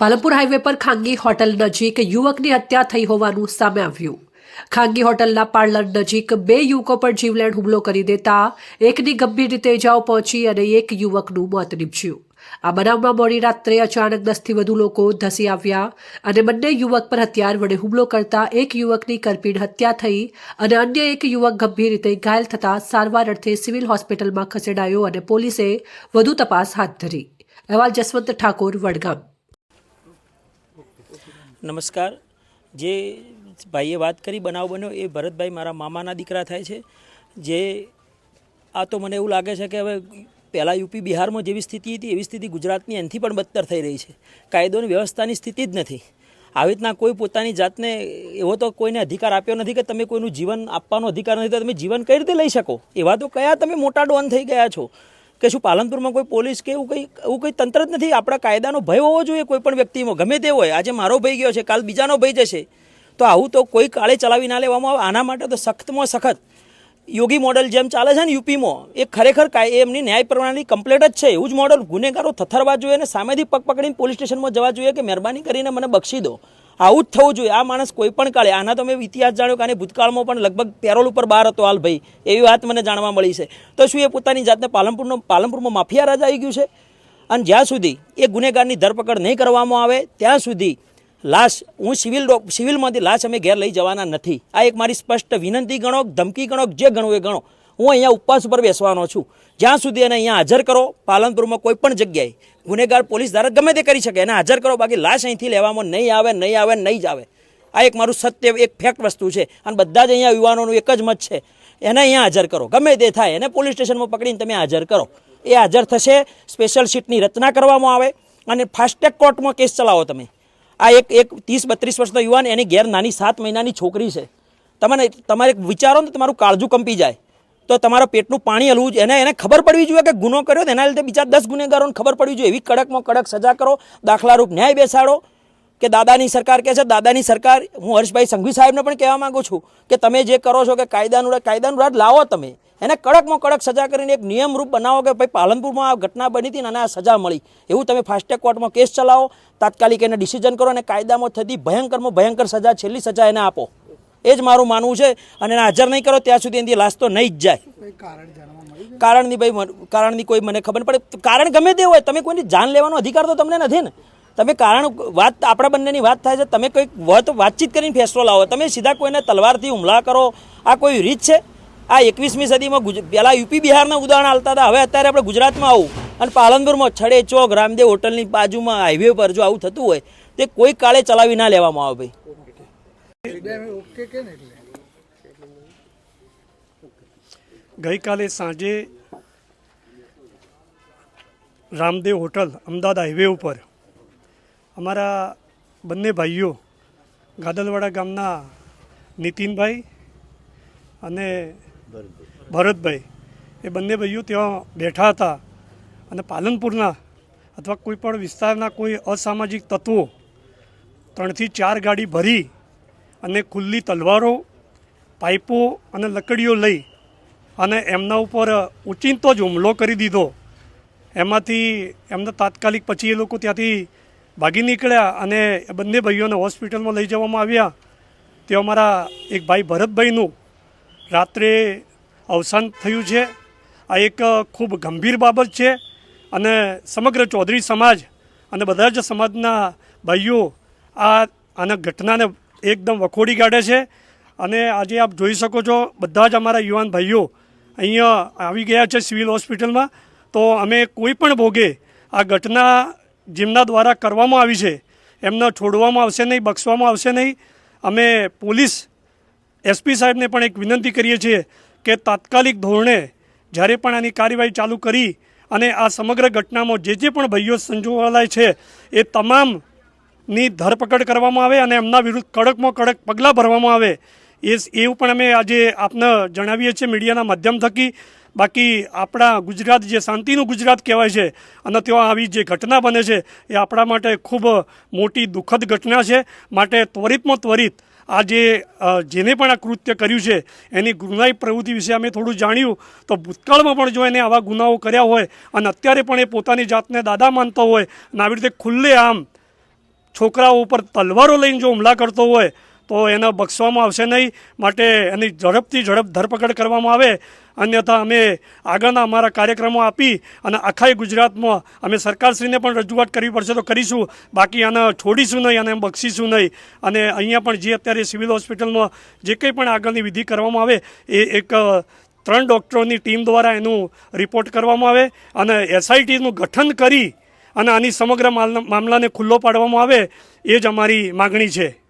Palanpur highway પર ખાનગી hotel નજીક યુવકની હત્યા થઈ હોવાનું સામે આવ્યું. ખાનગી હોટલના પાર્લર નજીક બે યુવકો પર જીવલેણ હુમલો કરી દેતા એકની ગંભીર રીતે ઇજાઓ પહોંચી અને એક યુવકનું મોત નીપજ્યું. આ બનાવમાં મોડી રાત્રે અચાનક દસથી વધુ લોકો ધસી આવ્યા અને બંને યુવક પર હથિયાર વડે હુમલો કરતા એક યુવકની કરપીણ હત્યા થઈ અને અન્ય એક યુવક ગંભીર રીતે ઘાયલ થતા સારવાર અર્થે સિવિલ હોસ્પિટલમાં ખસેડાયો અને પોલીસે વધુ તપાસ હાથ ધરી. અહેવાલ જસવંત ઠાકોર, વડગામ. નમસ્કાર. જે ભાઈએ વાત કરી, બનાવ બન્યો, એ ભરતભાઈ મારા મામાના દીકરા થાય છે. જે આ તો મને એવું લાગે છે કે હવે પહેલાં યુપી બિહારમાં જેવી સ્થિતિ હતી, એવી સ્થિતિ ગુજરાતની એનથી પણ બદતર થઈ રહી છે. કાયદોની વ્યવસ્થાની સ્થિતિ જ નથી. આવી રીતના કોઈ પોતાની જાતને એવો તો કોઈને અધિકાર આપ્યો નથી કે તમે કોઈનું જીવન આપવાનો અધિકાર નથી, તો તમે જીવન કઈ રીતે લઈ શકો? એવા તો કયા તમે મોટા ડોન થઈ ગયા છો? કે શું પાલનપુરમાં કોઈ પોલીસ કે એવું કંઈ એવું કંઈ તંત્ર જ નથી? આપણા કાયદાનો ભય હોવો જોઈએ કોઈ પણ વ્યક્તિમાં. ગમે તે હોય. આજે મારો ભય ગયો છે, કાલ બીજાનો ભય જશે. તો આવું તો કોઈ કાળે ચલાવી ના લેવામાં આવે. આના માટે તો સખ્તમાં સખત યોગી મોડલ જેમ ચાલે છે ને યુપીમાં, એ ખરેખર કાય એમની ન્યાય પ્રણાલી કમ્પ્લેટ જ છે. એવું જ મોડલ. ગુનેગારો થથરવા જોઈએ અને સામેથી પગ પકડીને પોલીસ સ્ટેશનમાં જવા જોઈએ કે મહેરબાની કરીને મને બક્ષી દો. આવું જ થવું જોઈએ. આ માણસ કોઈ પણ કાળે, આના તો મેં ઇતિહાસ જાણ્યો કે આને ભૂતકાળમાં પણ લગભગ પેરોલ ઉપર બહાર હતો હાલ ભાઈ. એવી વાત મને જાણવા મળી છે. તો શું એ પોતાની જાતને પાલનપુરનો, પાલનપુરમાં માફિયા રાજા આવી ગયું છે? અને જ્યાં સુધી એ ગુનેગારની ધરપકડ નહીં કરવામાં આવે, ત્યાં સુધી લાશ, હું સિવિલ સિવિલમાંથી લાશ અમે ઘેર લઈ જવાના નથી. આ એક મારી સ્પષ્ટ વિનંતી ગણો, ધમકી ગણો જે ગણો એ ગણો. હું અહીંયા ઉપવાસ ઉપર બેસવાનો છું. જ્યાં સુધી એને અહીંયા હાજર કરો, પાલનપુરમાં કોઈ પણ જગ્યાએ, ગુનેગાર પોલીસ દ્વારા ગમે તે કરી શકે, એને હાજર કરો, બાકી લાશ અહીંથી લેવામાં નહીં આવે નહીં આવે, નહીં જ આવે. આ એક મારું સત્ય, એક ફેક્ટ વસ્તુ છે. અને બધા જ અહીંયા યુવાનોનું એક જ મત છે. એને અહીંયા હાજર કરો. ગમે તે થાય, એને પોલીસ સ્ટેશનમાં પકડીને તમે હાજર કરો. એ હાજર થશે સ્પેશિયલ સીટની રચના કરવામાં આવે, અને ફાસ્ટેગ કોર્ટમાં કેસ ચલાવો તમે. આ એક એક ત્રીસ, બત્રીસ વર્ષનો યુવાન, એની ઘેર નાની સાત મહિનાની છોકરી છે. તમને, તમારે વિચારો ને તમારું કાળજું કંપી જાય. તો તમારા પેટનું પાણી હલવું જોઈએ. એને એને ખબર પડવી જોઈએ કે ગુનો કર્યો એના લીધે બીજા દસ ગુનેગારોને ખબર પડવી જોઈએ. એવી કડકમાં કડક સજા કરો, દાખલારૂપ ન્યાય બેસાડો. કે દાદાની સરકાર કહે છે, દાદાની સરકાર, હું હર્ષભાઈ સંઘવી સાહેબને પણ કહેવા માગું છું કે તમે જે કરો છો કે કાયદાનું કાયદાનું રાજ લાવો તમે. એને કડકમાં કડક સજા કરીને એક નિયમરૂપ બનાવો કે ભાઈ પાલનપુરમાં આ ઘટના બની હતી અને આ સજા મળી. એવું તમે ફાસ્ટેગ કોર્ટમાં કેસ ચલાવો, તાત્કાલિક એને ડિસિઝન કરો અને કાયદામાં થતી ભયંકરમાં ભયંકર સજા, છેલ્લી સજા એને આપો. એ જ મારું માનવું છે અને એને હાજર નહીં કરો ત્યાં સુધી એની લાશ તો નહીં જ જાય. કારણની ભાઈ કારણની કોઈ મને ખબર પડે. કારણ ગમે તે હોય તમે કોઈની જાન લેવાનો અધિકાર તો તમને નથી ને. તમે કારણ વાત આપણા બંનેની વાત થાય છે તમે કંઈક વાત વાતચીત કરીને ફેસલો લાવો. તમે સીધા કોઈને તલવારથી હુમલા કરો. આ કોઈ રીત છે? આ એકવીસમી સદીમાં પહેલાં યુપી બિહારના ઉદાહરણ આવતા હતા. હવે અત્યારે આપણે ગુજરાતમાં આવું. અને પાલનપુરમાં છડે ચોક રામદેવ હોટલની બાજુમાં હાઈવે પર જો આવું થતું હોય તે કોઈ કાળે ચલાવી ના લેવામાં આવે ભાઈ. ગઈકાલે સાંજે રામદેવ હોટલ, અમદાવાદ હાઈવે ઉપર અમારા બંને ભાઈઓ ગાદલવાડા ગામના નીતિનભાઈ અને ભરતભાઈ, એ બંને ભાઈઓ ત્યાં બેઠા હતા અને પાલનપુરના અથવા કોઈ પણ વિસ્તારના કોઈ અસામાજિક તત્વો ત્રણથી ચાર ગાડી ભરી અને ખુલ્લી તલવારો, પાઇપો અને લકડીઓ લઈ અને એમના ઉપર ઉચિંતો જ હુમલો કરી દીધો. એમાંથી એમને તાત્કાલિક પછી એ લોકો ત્યાંથી ભાગી નીકળ્યા અને બંને ભાઈઓને હોસ્પિટલમાં લઈ જવામાં આવ્યા. તે અમારા એક ભાઈ ભરતભાઈનું રાત્રે અવસાન થયું છે. આ એક ખૂબ ગંભીર બાબત છે અને સમગ્ર ચૌધરી સમાજ અને બધા જ સમાજના ભાઈઓ આ આના ઘટનાને એકદમ વખોડી કાઢે છે. અને આજે આપ જોઈ શકો છો, બધા જ અમારા યુવાન ભાઈઓ અહીંયા આવી ગયા છે સિવિલ હોસ્પિટલમાં. તો અમે કોઈ પણ ભોગે આ ઘટના જેમના દ્વારા કરવામાં આવી છે, એમને છોડવામાં આવશે નહીં, બક્ષવામાં આવશે નહીં. અમે પોલીસ એસપી સાહેબને પણ એક વિનંતી કરીએ છીએ કે તાત્કાલિક ધોરણે જ્યારે પણ આની કાર્યવાહી ચાલુ કરી અને આ સમગ્ર ઘટનામાં જે જે પણ ભાઈઓ સંજોવાયેલા છે, એ તમામની ધરપકડ કરવામાં આવે અને એમના વિરુદ્ધ કડકમાં કડક પગલાં ભરવામાં આવે એ એવું પણ અમે આજે આપને જણાવીએ છીએ મીડિયાના માધ્યમ થકી. બાકી આપણા ગુજરાત જે શાંતિનું ગુજરાત કહેવાય છે અને ત્યાં આવી જે ઘટના બને છે, એ આપણા માટે ખૂબ મોટી દુઃખદ ઘટના છે. માટે ત્વરિતમાં ત્વરિત આ જે જેને પણ આ કૃત્ય કર્યું છે, એની ગુનાઈ પ્રવૃત્તિ વિશે અમે થોડું જાણ્યું. તો ભૂતકાળમાં પણ જો એને આવા ગુનાઓ કર્યા હોય અને અત્યારે પણ એ પોતાની જાતને દાદા માનતો હોય, અને આવી રીતે ખુલ્લે આમ છોકરાઓ ઉપર તલવારો લઈને જો હુમલા કરતો હોય, તો એને બક્ષવામાં આવશે નહીં. માટે એની ઝડપથી ઝડપ ધરપકડ કરવામાં આવે. અન્યથા અમે આગળના અમારા કાર્યક્રમો આપી અને આખા ગુજરાતમાં અમે સરકારશ્રીને પણ રજૂઆત કરવી પડશે તો કરીશું. બાકી આને છોડીશું નહીં અને બક્ષીશું નહીં. અને અહીંયા પણ જે અત્યારે સિવિલ હોસ્પિટલમાં જે કંઈ પણ આગળની વિધિ કરવામાં આવે, એ એક ત્રણ ડૉક્ટરોની ટીમ દ્વારા એનું રિપોર્ટ કરવામાં આવે અને એસઆઈટીનું ગઠન કરી અને આની સમગ્ર માલ- મામલાને ખુલ્લો પાડવામાં આવે એ જ અમારી માગણી છે.